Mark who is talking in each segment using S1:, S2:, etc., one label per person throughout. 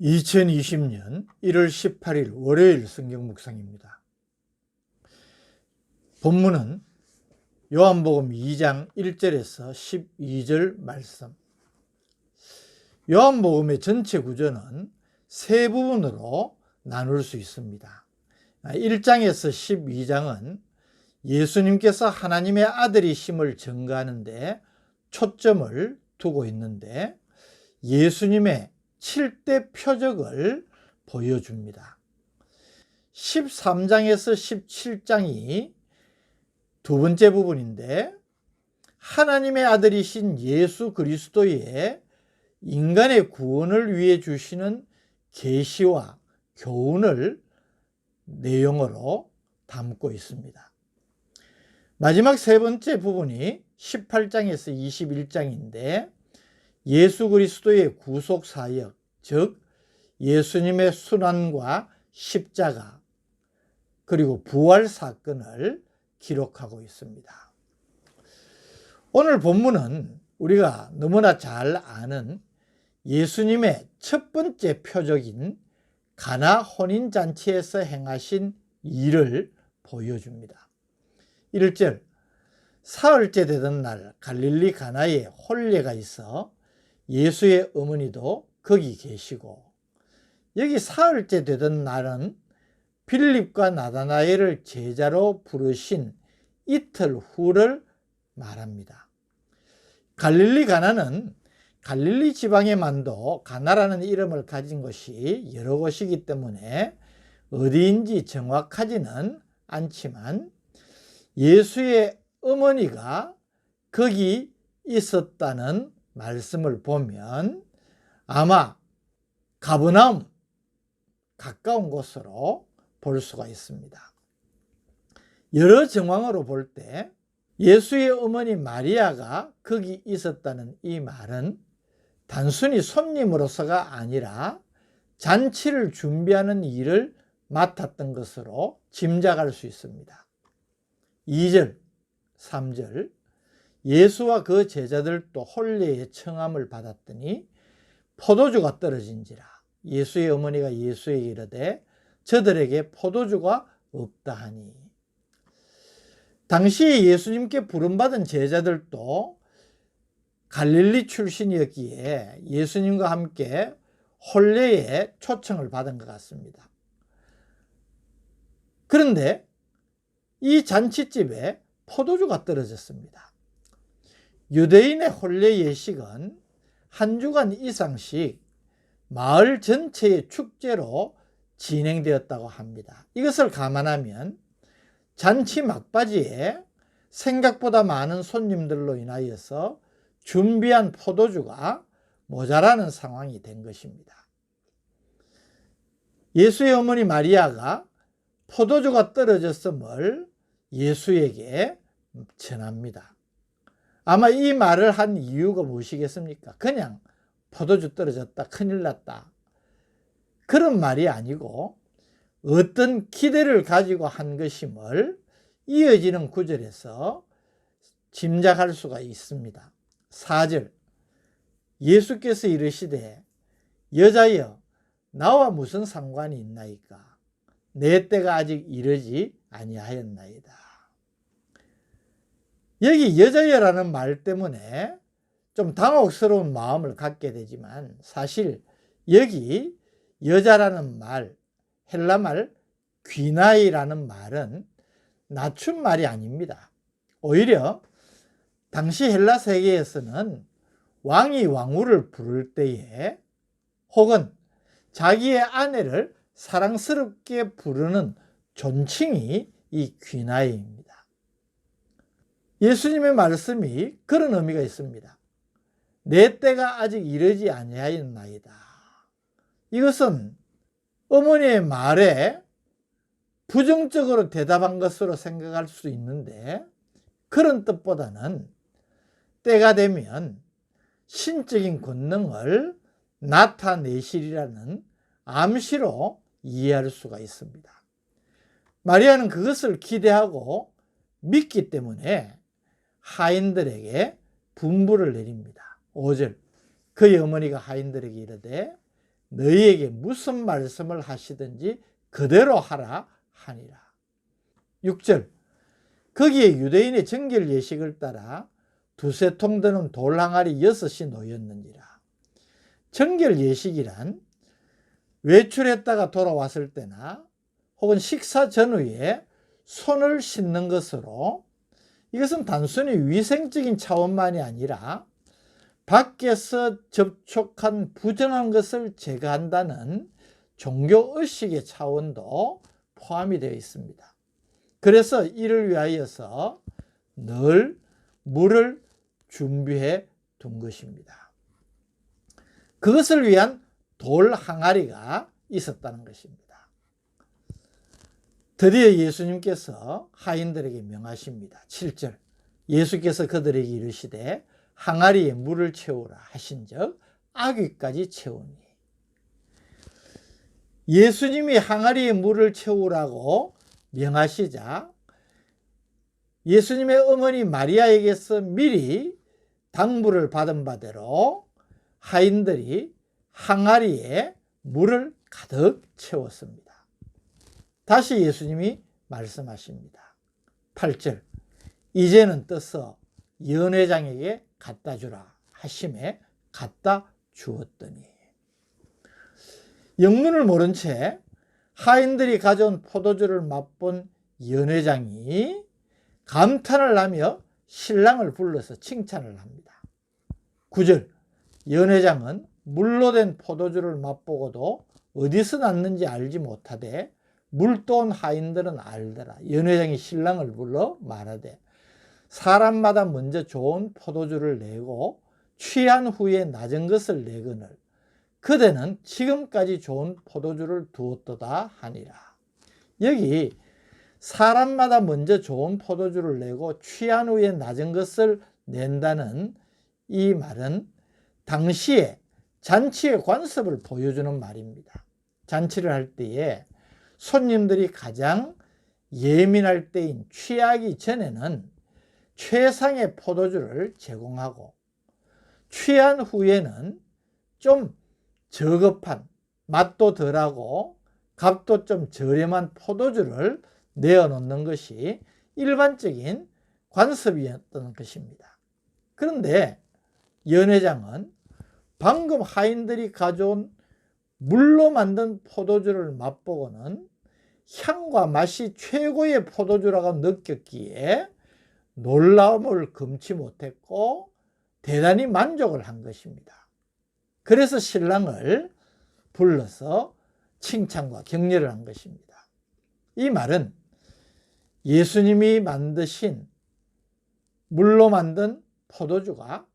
S1: 2020년 1월 18일 월요일 성경 묵상입니다. 본문은 요한복음 2장 1절에서 12절 말씀. 요한복음의 전체 구조는 세 부분으로 나눌 수 있습니다. 1장에서 12장은 예수님께서 하나님의 아들이심을 증거하는데 초점을 두고 있는데 예수님의 7대 표적을 보여줍니다. 13장에서 17장이 두 번째 부분인데 하나님의 아들이신 예수 그리스도의 인간의 구원을 위해 주시는 계시와 교훈을 내용으로 담고 있습니다. 마지막 세 번째 부분이 18장에서 21장인데 예수 그리스도의 구속 사역, 즉 예수님의 순환과 십자가 그리고 부활 사건을 기록하고 있습니다. 오늘 본문은 우리가 너무나 잘 아는 예수님의 첫 번째 표적인 가나 혼인 잔치에서 행하신 일을 보여줍니다. 1절 사흘째 되던 날 갈릴리 가나에 혼례가 있어 예수의 어머니도 거기 계시고 여기 사흘째 되던 날은 빌립과 나다나엘을 제자로 부르신 이틀 후를 말합니다. 갈릴리 가나는 갈릴리 지방의 만도 가나라는 이름을 가진 곳이 여러 곳이기 때문에 어디인지 정확하지는 않지만 예수의 어머니가 거기 있었다는 말씀을 보면 아마 가브나움 가까운 곳으로 볼 수가 있습니다. 여러 정황으로 볼 때 예수의 어머니 마리아가 거기 있었다는 이 말은 단순히 손님으로서가 아니라 잔치를 준비하는 일을 맡았던 것으로 짐작할 수 있습니다. 2절, 3절 예수와 그 제자들도 혼례의 청함을 받았더니 포도주가 떨어진지라 예수의 어머니가 예수에게 이르되 저들에게 포도주가 없다 하니 당시 예수님께 부름받은 제자들도 갈릴리 출신이었기에 예수님과 함께 혼례에 초청을 받은 것 같습니다. 그런데 이 잔치집에 포도주가 떨어졌습니다. 유대인의 혼례 예식은 한 주간 이상씩 마을 전체의 축제로 진행되었다고 합니다. 이것을 감안하면 잔치 막바지에 생각보다 많은 손님들로 인하여서 준비한 포도주가 모자라는 상황이 된 것입니다. 예수의 어머니 마리아가 포도주가 떨어졌음을 예수에게 전합니다. 아마 이 말을 한 이유가 무엇이겠습니까? 그냥 포도주 떨어졌다, 큰일 났다. 그런 말이 아니고 어떤 기대를 가지고 한 것임을 이어지는 구절에서 짐작할 수가 있습니다. 4절 예수께서 이르시되 여자여 나와 무슨 상관이 있나이까 내 때가 아직 이르지 아니하였나이다. 여기 여자여라는 말 때문에 좀 당혹스러운 마음을 갖게 되지만 사실 여기 여자라는 말, 헬라 말 귀나이라는 말은 낮춘 말이 아닙니다. 오히려 당시 헬라 세계에서는 왕이 왕후를 부를 때에 혹은 자기의 아내를 사랑스럽게 부르는 존칭이 이 귀나이입니다. 예수님의 말씀이 그런 의미가 있습니다. 내 때가 아직 이르지 아니하였나이다. 이것은 어머니의 말에 부정적으로 대답한 것으로 생각할 수 있는데 그런 뜻보다는 때가 되면 신적인 권능을 나타내시리라는 암시로 이해할 수가 있습니다. 마리아는 그것을 기대하고 믿기 때문에 하인들에게 분부를 내립니다. 5절 그의 어머니가 하인들에게 이르되 너희에게 무슨 말씀을 하시든지 그대로 하라 하니라. 6절 거기에 유대인의 정결 예식을 따라 두세 통 드는 돌 항아리 여섯이 놓였는지라. 정결 예식이란 외출했다가 돌아왔을 때나 혹은 식사 전후에 손을 씻는 것으로 이것은 단순히 위생적인 차원만이 아니라 밖에서 접촉한 부정한 것을 제거한다는 종교 의식의 차원도 포함이 되어 있습니다. 그래서 이를 위하여서 늘 물을 준비해 둔 것입니다. 그것을 위한 돌 항아리가 있었다는 것입니다. 드디어 예수님께서 하인들에게 명하십니다. 7절. 예수께서 그들에게 이르시되 항아리에 물을 채우라 하신즉 아귀까지 채우니 예수님이 항아리에 물을 채우라고 명하시자 예수님의 어머니 마리아에게서 미리 당부를 받은 바대로 하인들이 항아리에 물을 가득 채웠습니다. 다시 예수님이 말씀하십니다. 8절 이제는 떠서 연회장에게 갖다 주라 하심에 갖다 주었더니 영문을 모른 채 하인들이 가져온 포도주를 맛본 연회장이 감탄을 하며 신랑을 불러서 칭찬을 합니다. 9절 연회장은 물로 된 포도주를 맛보고도 어디서 났는지 알지 못하되 물돈 하인들은 알더라. 연회장이 신랑을 불러 말하되 사람마다 먼저 좋은 포도주를 내고 취한 후에 낮은 것을 내거늘 그대는 지금까지 좋은 포도주를 두었도다 하니라. 여기 사람마다 먼저 좋은 포도주를 내고 취한 후에 낮은 것을 낸다는 이 말은 당시에 잔치의 관습을 보여주는 말입니다. 잔치를 할 때에 손님들이 가장 예민할 때인 취하기 전에는 최상의 포도주를 제공하고 취한 후에는 좀 저급한 맛도 덜하고 값도 좀 저렴한 포도주를 내어 놓는 것이 일반적인 관습이었던 것입니다. 그런데 연회장은 방금 하인들이 가져온 물로 만든 포도주를 맛보고는 향과 맛이 최고의 포도주라고 느꼈기에 놀라움을 금치 못했고 대단히 만족을 한 것입니다. 그래서 신랑을 불러서 칭찬과 격려를 한 것입니다. 이 말은 예수님이 만드신 물로 만든 포도주가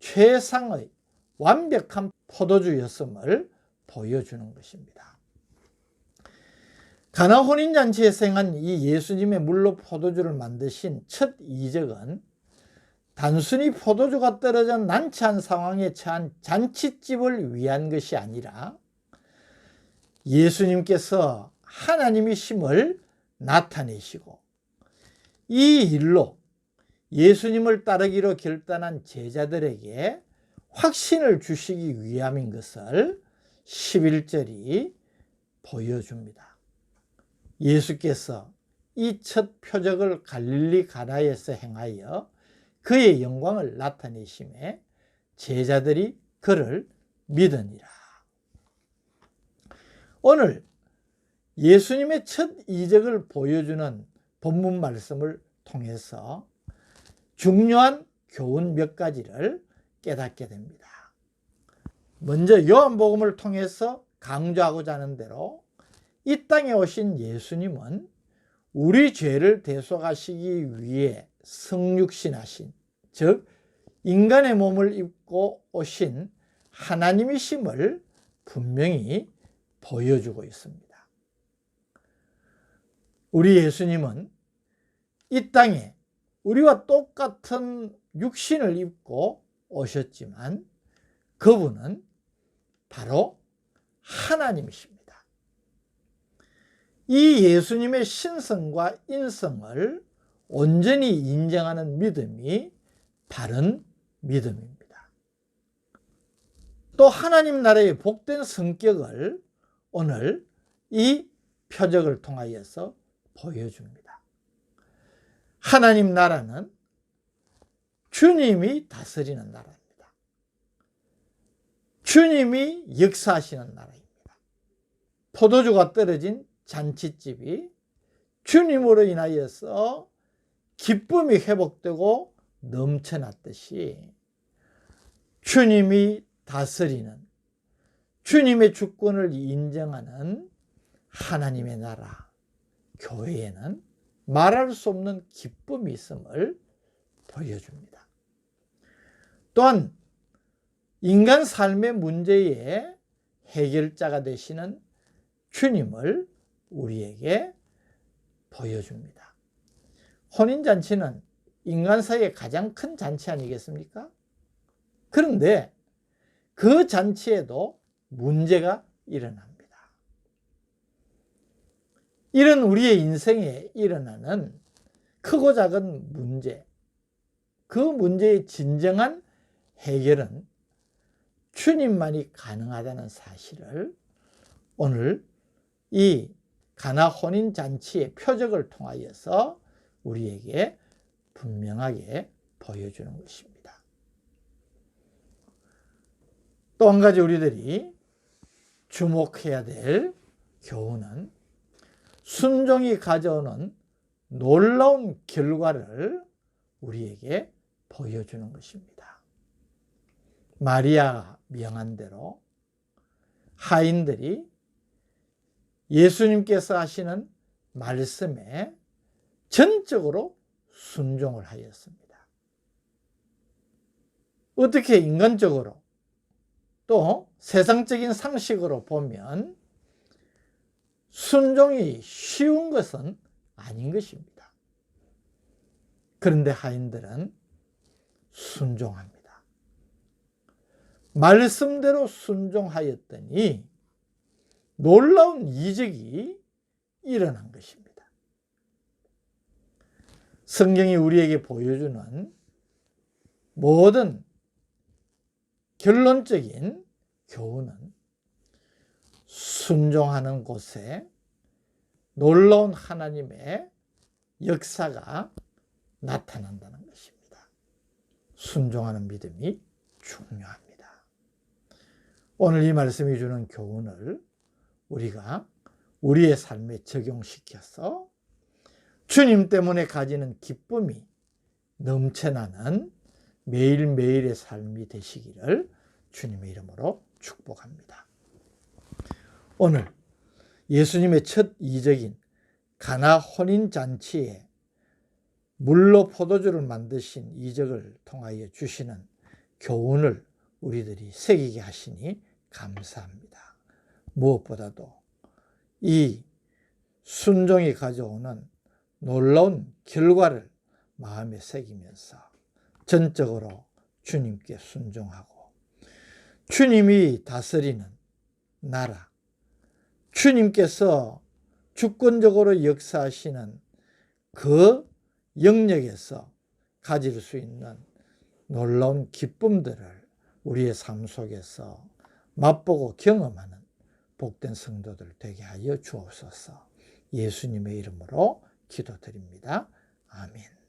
S1: 최상의 완벽한 포도주였음을 보여주는 것입니다. 가나 혼인잔치에 생한 이 예수님의 물로 포도주를 만드신 첫 이적은 단순히 포도주가 떨어져 난처한 상황에 처한 잔치집을 위한 것이 아니라 예수님께서 하나님의 힘을 나타내시고 이 일로 예수님을 따르기로 결단한 제자들에게 확신을 주시기 위함인 것을 11절이 보여줍니다. 예수께서 이 첫 표적을 갈릴리 가나에서 행하여 그의 영광을 나타내심에 제자들이 그를 믿으니라. 오늘 예수님의 첫 이적을 보여주는 본문 말씀을 통해서 중요한 교훈 몇 가지를 깨닫게 됩니다. 먼저 요한복음을 통해서 강조하고자 하는 대로 이 땅에 오신 예수님은 우리 죄를 대속하시기 위해 성육신하신 즉 인간의 몸을 입고 오신 하나님이심을 분명히 보여주고 있습니다. 우리 예수님은 이 땅에 우리와 똑같은 육신을 입고 오셨지만 그분은 바로 하나님이십니다. 이 예수님의 신성과 인성을 온전히 인정하는 믿음이 바른 믿음입니다. 또 하나님 나라의 복된 성격을 오늘 이 표적을 통하여서 보여줍니다. 하나님 나라는 주님이 다스리는 나라입니다. 주님이 역사하시는 나라입니다. 포도주가 떨어진 잔치집이 주님으로 인하여서 기쁨이 회복되고 넘쳐났듯이 주님이 다스리는 주님의 주권을 인정하는 하나님의 나라, 교회에는 말할 수 없는 기쁨이 있음을 보여줍니다. 또한 인간 삶의 문제의 해결자가 되시는 주님을 우리에게 보여줍니다. 혼인잔치는 인간 사이의 가장 큰 잔치 아니겠습니까? 그런데 그 잔치에도 문제가 일어납니다. 이런 우리의 인생에 일어나는 크고 작은 문제, 그 문제의 진정한 해결은 주님만이 가능하다는 사실을 오늘 이 가나 혼인 잔치의 표적을 통하여서 우리에게 분명하게 보여주는 것입니다. 또 한 가지 우리들이 주목해야 될 교훈은 순종이 가져오는 놀라운 결과를 우리에게 보여주는 것입니다. 마리아가 명한 대로 하인들이 예수님께서 하시는 말씀에 전적으로 순종을 하였습니다. 어떻게 인간적으로 또 세상적인 상식으로 보면 순종이 쉬운 것은 아닌 것입니다. 그런데 하인들은 순종합니다. 말씀대로 순종하였더니 놀라운 이적이 일어난 것입니다. 성경이 우리에게 보여주는 모든 결론적인 교훈은 순종하는 곳에 놀라운 하나님의 역사가 나타난다는 것입니다. 순종하는 믿음이 중요합니다. 오늘 이 말씀이 주는 교훈을 우리가 우리의 삶에 적용시켜서 주님 때문에 가지는 기쁨이 넘쳐나는 매일매일의 삶이 되시기를 주님의 이름으로 축복합니다. 오늘 예수님의 첫 이적인 가나 혼인 잔치에 물로 포도주를 만드신 이적을 통하여 주시는 교훈을 우리들이 새기게 하시니 감사합니다. 무엇보다도 이 순종이 가져오는 놀라운 결과를 마음에 새기면서 전적으로 주님께 순종하고 주님이 다스리는 나라, 주님께서 주권적으로 역사하시는 그 영역에서 가질 수 있는 놀라운 기쁨들을 우리의 삶 속에서 맛보고 경험하는 복된 성도들 되게 하여 주옵소서 예수님의 이름으로 기도드립니다. 아멘.